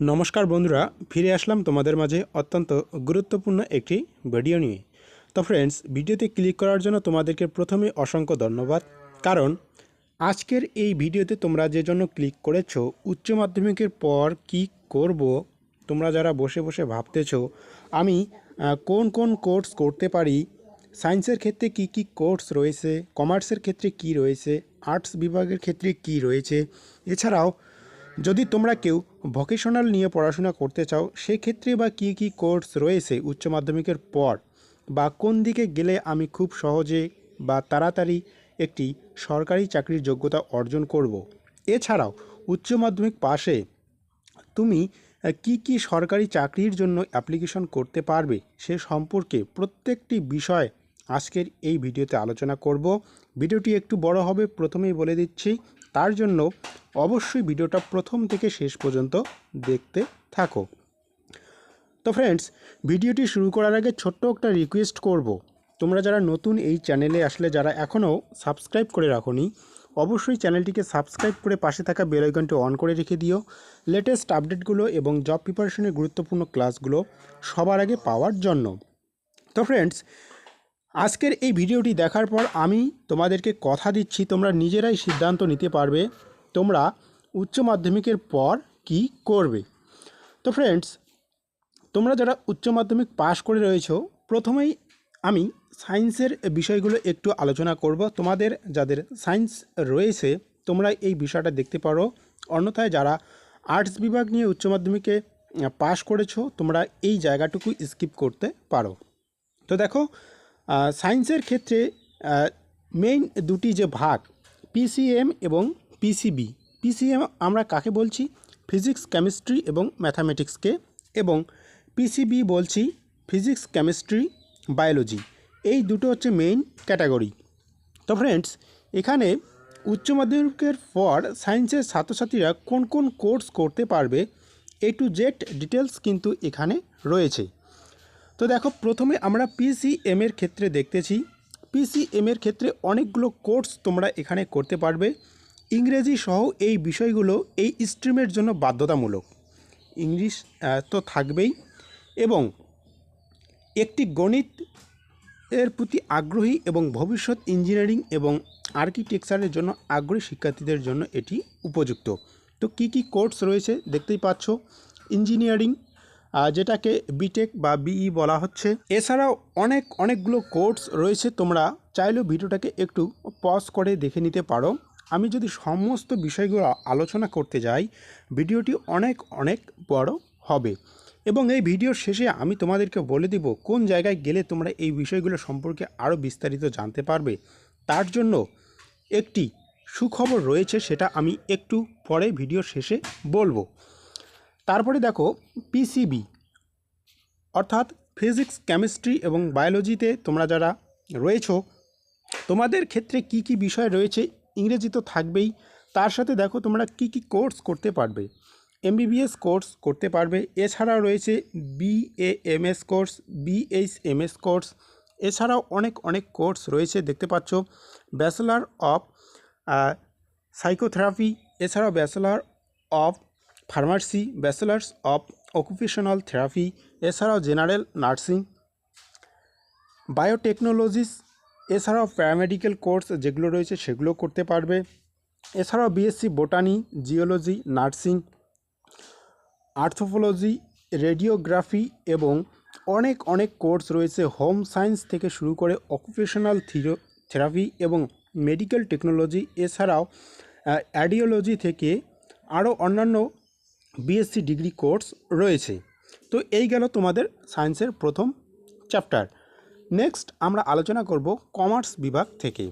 নমস্কার বন্ধুরা, ফিরে আসলাম তোমাদের মাঝে অত্যন্ত গুরুত্বপূর্ণ একটি ভিডিও নিয়ে। তো ফ্রেন্ডস ভিডিওতে ক্লিক করার জন্য তোমাদেরকে প্রথমে অসংখ্য ধন্যবাদ। কারণ, আজকের এই ভিডিওতে তোমরা যে জন্য ক্লিক করেছ, উচ্চ মাধ্যমিকের পর কি করব, তোমরা যারা বসে বসে ভাবতেছো, আমি কোন কোন কোর্স করতে পারি সায়েন্সের ক্ষেত্রে কি কি কোর্স রয়েছে কমার্সের ক্ষেত্রে কি রয়েছে আর্টস বিভাগের ক্ষেত্রে কি রয়েছে, এছাড়াও যদি তোমরা কেউ ভোকেশনাল নিয়ে পড়াশোনা করতে চাও, সেক্ষেত্রে বা কী কী কোর্স রয়েছে উচ্চ মাধ্যমিকের পর বা কোন দিকে গেলে আমি খুব সহজে বা তাড়াতাড়ি একটি সরকারি চাকরির যোগ্যতা অর্জন করব। এছাড়াও, উচ্চ মাধ্যমিক পাশে তুমি কি কি সরকারি চাকরির জন্য অ্যাপ্লিকেশন করতে পারবে সে সম্পর্কে প্রত্যেকটি বিষয় আজকের এই ভিডিওতে আলোচনা করব ভিডিওটি একটু বড় হবে, প্রথমেই বলে দিচ্ছি। তার জন্য অবশ্যই ভিডিওটা প্রথম থেকে শেষ পর্যন্ত দেখতে থাকো। তো ফ্রেন্ডস ভিডিওটি শুরু করার আগে ছোট্ট একটা রিকোয়েস্ট করব। তোমরা যারা নতুন এই চ্যানেলে আসলে, যারা এখনও সাবস্ক্রাইব করে রাখোনি, অবশ্যই চ্যানেলটিকে সাবস্ক্রাইব করে পাশে থাকা বেল আইকনটি অন করে রেখে দিও। লেটেস্ট আপডেটগুলো এবং জব প্রিপারেশনের গুরুত্বপূর্ণ ক্লাসগুলো সবার আগে পাওয়ার জন্য। তো ফ্রেন্ডস আজকের এই ভিডিওটি দেখার পর আমি তোমাদেরকে কথা দিচ্ছি, তোমরা নিজেরাই সিদ্ধান্ত নিতে পারবে তোমরা উচ্চ মাধ্যমিকের পর কি করবে। তো ফ্রেন্ডস তোমরা যারা উচ্চ মাধ্যমিক পাশ করে রয়েছো, প্রথমেই আমি সায়েন্সের বিষয়গুলো একটু আলোচনা করব। তোমাদের যাদের সায়েন্স রয়েছে তোমরা এই বিষয়টা দেখতে পারো। অন্যথায় যারা আর্টস বিভাগ নিয়ে উচ্চ মাধ্যমিকে পাশ করেছ, তোমরা এই জায়গাটুকু স্কিপ করতে পারো। তো দেখো সায়েন্সের ক্ষেত্রে মেইন দুটি যে ভাগ পিসিএম এবং পিসিবি পিসিএম আমরা কাকে বলছি? ফিজিক্স কেমিস্ট্রি এবং ম্যাথামেটিক্সকে এবং পিসিবি বলছি ফিজিক্স কেমিস্ট্রি বায়োলজি এই দুটো হচ্ছে মেইন ক্যাটাগরি তো ফ্রেন্ডস এখানে উচ্চ মাধ্যমিকের পর সায়েন্সের ছাত্রছাত্রীরা কোন কোন কোর্স করতে পারবে এ টু জেড ডিটেলস কিন্তু এখানে রয়েছে। তো দেখো, প্রথমে আমরা পিসিএম এর ক্ষেত্রে দেখতেছি। পিসিএম এর ক্ষেত্রে অনেকগুলো কোর্স তোমরা এখানে করতে পারবে। ইংরেজি সহ এই বিষয়গুলো এই স্ট্রিমের জন্য বাধ্যতামূলক। ইংলিশ তো থাকবেই। এবং একটি গণিত এর প্রতি আগ্রহী এবং ভবিষ্যৎ ইঞ্জিনিয়ারিং এবং আর্কিটেকচারের জন্য আগ্রহী শিক্ষার্থীদের জন্য এটি উপযুক্ত। তো কি কি কোর্স রয়েছে দেখতেই পাচ্ছ? ইঞ্জিনিয়ারিং যেটাকে বিটেক বা বিই বলা হচ্ছে। এছাড়াও অনেক, অনেকগুলো কোর্স রয়েছে, তোমরা চাইলেও ভিডিওটাকে একটু পজ করে দেখে নিতে পারো। আমি যদি সমস্ত বিষয়গুলো আলোচনা করতে যাই, ভিডিওটি অনেক অনেক বড় হবে। এবং এই ভিডিওর শেষে আমি তোমাদেরকে বলে দিব, কোন জায়গায় গেলে তোমরা এই বিষয়গুলো সম্পর্কে আরও বিস্তারিত জানতে পারবে। তার জন্য একটি সুখবর রয়েছে, সেটা আমি একটু পরে ভিডিওর শেষে বলব। তারপরে দেখো পিসিবি অর্থাৎ ফিজিক্স কেমিস্ট্রি এবং বায়োলজিতে তোমরা যারা রয়েছো, তোমাদের ক্ষেত্রে কি কি বিষয় রয়েছে, ইংরেজি তো থাকবেই, তার সাথে দেখো তোমরা কি কি কোর্স করতে পারবে এমবিবিএস কোর্স করতে পারবে, এছাড়াও রয়েছে বিএএমএস কোর্স বিএইচএমএস কোর্স এছাড়াও অনেক অনেক কোর্স রয়েছে, দেখতে পাচ্ছ ব্যাচেলার অফ সাইকোথেরাপি এছাড়াও bachelor of pharmacy, bachelors of occupational therapy, এছাড়াও জেনারেল নার্সিং, বায়োটেকনোলজিস, এছাড়াও প্যারামেডিক্যাল কোর্স যেগুলো রয়েছে সেগুলো করতে পারবে। এছাড়াও B Sc botany geology nursing anthropology radiography এবং অনেক অনেক কোর্স রয়েছে হোম সায়েন্স থেকে শুরু করে অকুপেশনাল থিরো, থেরাপি এবং মেডিকেল টেকনোলজি, এছাড়াও অ্যাডিওলজি থেকে আরও অন্যান্য বিএসসি ডিগ্রি কোর্স রয়েছে। তো এই গেল তোমাদের সায়েন্সের প্রথম চ্যাপ্টার নেক্সট আমরা আলোচনা করব কমার্স বিভাগ থেকে।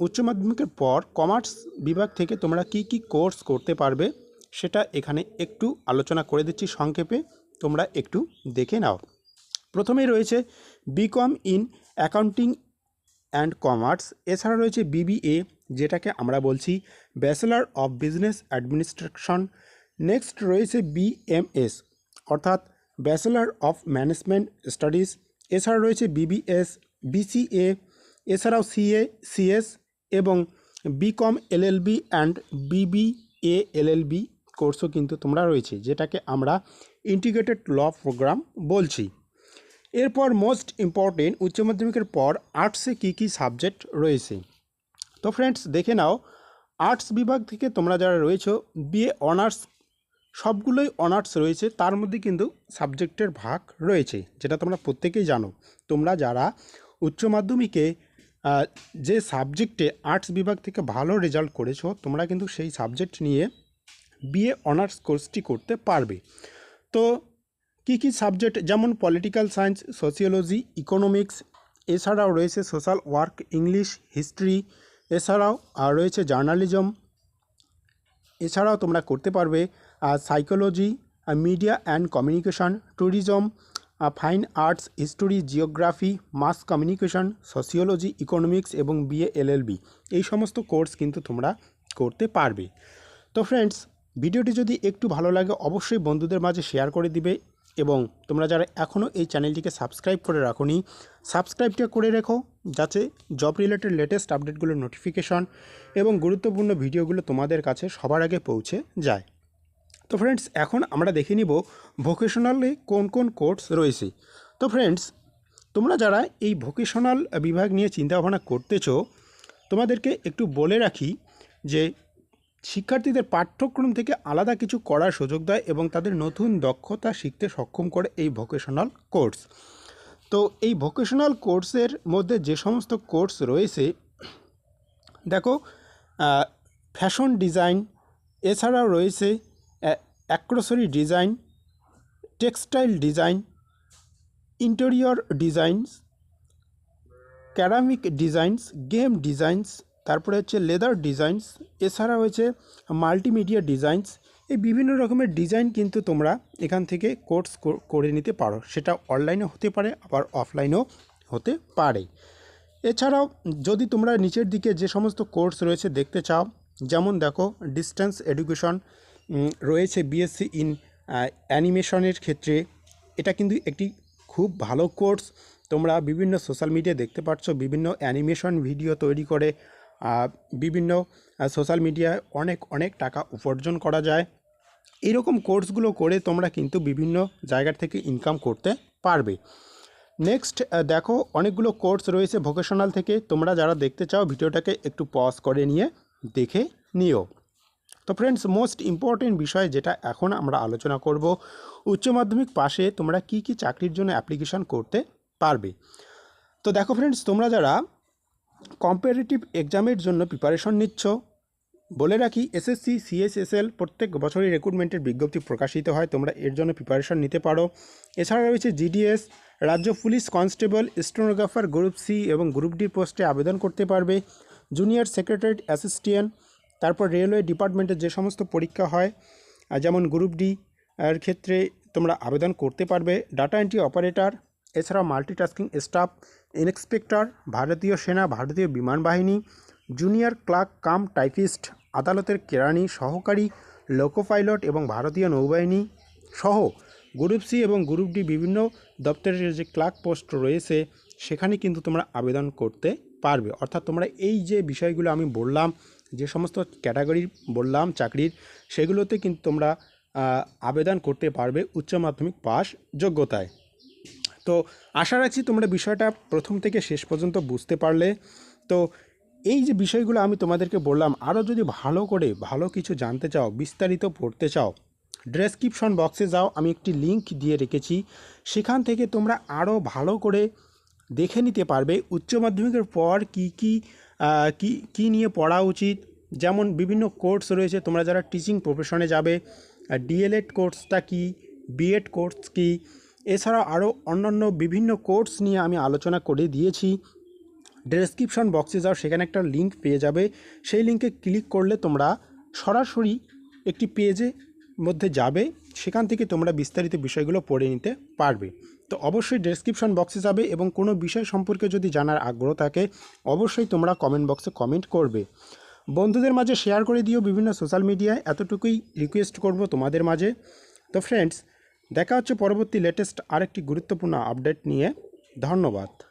উচ্চ মাধ্যমিকের পর কমার্স বিভাগ থেকে তোমরা কি কি কোর্স করতে পারবে সেটা এখানে একটু আলোচনা করে দিচ্ছি সংক্ষেপে। তোমরা একটু দেখে নাও। প্রথমেই রয়েছে B Com in accounting and commerce এছাড়া রয়েছে বিবিএ যেটাকে আমরা বলছি bachelor of business administration next রয়েছে বিএমএস অর্থাৎ ব্যাচেলার অফ ম্যানেজমেন্ট স্টাডিজ এছাড়া রয়েছে B B S B C A এছাড়াও সিএ সিএস এবং B Com L L B and B B A L L B কোর্সও কিন্তু তোমরা রয়েছে, যেটাকে আমরা ইন্টিগ্রেটেড ল প্রোগ্রাম বলছি। এরপর মোস্ট ইম্পর্টেন্ট উচ্চ মাধ্যমিকের পর আর্টসে কী কী সাবজেক্ট রয়েছে? তো ফ্রেন্ডস দেখে নাও। আর্টস বিভাগ থেকে তোমরা যারা রয়েছো বিএ অনার্স সবগুলোই অনার্স রয়েছে, তার মধ্যে কিন্তু সাবজেক্টের ভাগ রয়েছে, যেটা তোমরা প্রত্যেকেই জানো। তোমরা যারা উচ্চ মাধ্যমিকে যে সাবজেক্টে আর্টস বিভাগ থেকে ভালো রেজাল্ট করেছ, তোমরা কিন্তু সেই সাবজেক্ট নিয়ে বিএ অনার্স কোর্সটি করতে পারবে। তো কী কী সাবজেক্ট, যেমন পলিটিক্যাল সায়েন্স, সোসিওলজি, ইকোনমিক্স, এছাড়াও রয়েছে সোশ্যাল ওয়ার্ক, ইংলিশ, হিস্ট্রি, এছাড়াও রয়েছে জার্নালিজম, এছাড়াও তোমরা করতে পারবে psychology media and communication tourism fine arts history geography mass communication sociology economics এবং B A L L B এই সমস্ত কোর্স কিন্তু তোমরা করতে পারবে। তো ফ্রেন্ডস ভিডিওটি যদি একটু ভালো লাগে, অবশ্যই বন্ধুদের মাঝে শেয়ার করে দিবে এবং তোমরা যারা এখনও এই চ্যানেলটিকে সাবস্ক্রাইব করে রাখোনি সাবস্ক্রাইবটা করে রেখো যাতে জব রিলেটেড লেটেস্ট আপডেটগুলোর নোটিফিকেশন এবং গুরুত্বপূর্ণ ভিডিওগুলো তোমাদের কাছে সবার আগে পৌঁছে যায়। তো ফ্রেন্ডস এখন আমরা দেখে নিব ভোকেশনালে কোন কোন কোর্স রয়েছে। তো ফ্রেন্ডস তোমরা যারা এই ভোকেশনাল বিভাগ নিয়ে চিন্তাভাবনা করতেছো, তোমাদেরকে একটু বলে রাখি যে শিক্ষার্থীদের পাঠ্যক্রম থেকে আলাদা কিছু করার সুযোগ দেয় এবং তাদের নতুন দক্ষতা শিখতে সক্ষম করে এই ভোকেশনাল কোর্স তো এই ভোকেশনাল কোর্সের মধ্যে যে সমস্ত কোর্স রয়েছে, দেখো ফ্যাশন ডিজাইন এছাড়াও রয়েছে accessory design, textile design, interior designs, ceramic designs, game designs, তারপরে হচ্ছে লেদার ডিজাইনস, এছাড়া হয়েছে মাল্টিমিডিয়া ডিজাইনস। এই বিভিন্ন রকমের ডিজাইন কিন্তু তোমরা এখান থেকে কোর্স করে নিতে পারো। সেটা অনলাইনে হতে পারে, আবার অফলাইনেও হতে পারে। এছাড়াও যদি তোমরা নিচের দিকে যে সমস্ত কোর্স রয়েছে দেখতে চাও, যেমন দেখো, ডিস্টেন্স এডুকেশন রয়েছে বিএসসি ইন অ্যানিমেশনের ক্ষেত্রে। এটা কিন্তু একটি খুব ভালো কোর্স তোমরা বিভিন্ন সোশ্যাল মিডিয়া দেখতে পাচ্ছ, বিভিন্ন অ্যানিমেশন ভিডিও তৈরি করে বিভিন্ন সোশ্যাল মিডিয়ায় অনেক অনেক টাকা উপার্জন করা যায়। এরকম কোর্সগুলো করে তোমরা কিন্তু বিভিন্ন জায়গা থেকে ইনকাম করতে পারবে। নেক্সট দেখো, অনেকগুলো কোর্স রয়েছে ভোকেশনাল থেকে। তোমরা যারা দেখতে চাও, ভিডিওটাকে একটু পজ করে নিয়ে দেখে নিও। তো ফ্রেন্ডস মোস্ট ইম্পর্টেন্ট বিষয় যেটা এখন আমরা আলোচনা করব, উচ্চ মাধ্যমিক পাশে তোমরা কি কি চাকরির জন্য অ্যাপ্লিকেশন করতে পারবে? তো দেখো ফ্রেন্ডস তোমরা যারা কম্পারেটিভ এক্সামের জন্য প্রিপারেশন নিচ্ছ, বলে রাখি এসএসসি সিএসএসএল প্রত্যেক বছরই রিক্রুটমেন্টের বিজ্ঞপ্তি প্রকাশিত হয়, তোমরা এর জন্য প্রিপারেশন নিতে পারো। এছাড়া রয়েছে জিডিএস রাজ্য police constable stenographer group C এবং গ্রুপ ডি পোস্টে আবেদন করতে পারবে। জুনিয়র সেক্রেটারি অ্যাসিস্ট্যান্ট তারপর রেলওয়ে ডিপার্টমেন্টের যে সমস্ত পরীক্ষা হয় যেমন গ্রুপ ডি এর ক্ষেত্রে তোমরা আবেদন করতে পারবে। ডাটা এন্ট্রি অপারেটর এছাড়াও মাল্টিটাস্কিং স্টাফ ইন্সপেক্টর ভারতীয় সেনা, ভারতীয় বিমান বাহিনী জুনিয়র ক্লার্ক কাম টাইপিস্ট আদালতের কেরানি, সহকারী লোকো পাইলট এবং ভারতীয় নৌবাহিনী সহ গ্রুপ সি এবং গ্রুপ ডি বিভিন্ন দপ্তরের যে ক্লার্ক পোস্ট রয়েছে, সেখানে কিন্তু তোমরা আবেদন করতে পারবে। অর্থাৎ তোমরা এই যে বিষয়গুলো আমি বললাম যে সমস্ত ক্যাটাগরি বললাম, চাকরির, সেগুলোতে কিন্তু তোমরা আবেদন করতে পারবে উচ্চ মাধ্যমিক পাস যোগ্যতায়। তো আশা রাখছি তোমরা বিষয়টা প্রথম থেকে শেষ পর্যন্ত বুঝতে পারলে। তো এই যে বিষয়গুলো আমি তোমাদেরকে বললাম, আরও যদি ভালো করে ভালো কিছু জানতে চাও, বিস্তারিত পড়তে চাও ডেসক্রিপশন বক্সে যাও, আমি একটি লিংক দিয়ে রেখেছি। সেখান থেকে তোমরা আরও ভালো করে দেখে নিতে পারবে উচ্চ মাধ্যমিকের পর কি কি কি কি নিয়ে পড়া উচিত? যেমন বিভিন্ন কোর্স রয়েছে, তোমরা যারা টিচিং প্রফেশনে যাবে ডিএলএড কোর্সটা কি বিএড কোর্স কি? এছাড়া আরও অন্যান্য বিভিন্ন কোর্স নিয়ে আমি আলোচনা করে দিয়েছি। ডেসক্রিপশন বক্সে যাও সেখানে একটা লিংক পেয়ে যাবে। সেই লিংকে ক্লিক করলে তোমরা সরাসরি একটি পেজে মধ্যে যাবে। সেখান থেকে তোমরা বিস্তারিত বিষয়গুলো পড়ে নিতে পারবে। তো অবশ্যই ডেসক্রিপশন বক্সে যাবে এবং কোনো বিষয় সম্পর্কে যদি জানার আগ্রহ থাকে, অবশ্যই তোমরা কমেন্ট বক্সে কমেন্ট করবে। বন্ধুদের মাঝে শেয়ার করে দিও বিভিন্ন সোশ্যাল মিডিয়ায় এতটুকুই রিকোয়েস্ট করব তোমাদের মাঝে। তো ফ্রেন্ডস দেখা হচ্ছে পরবর্তী লেটেস্ট আরেকটি গুরুত্বপূর্ণ আপডেট নিয়ে। ধন্যবাদ।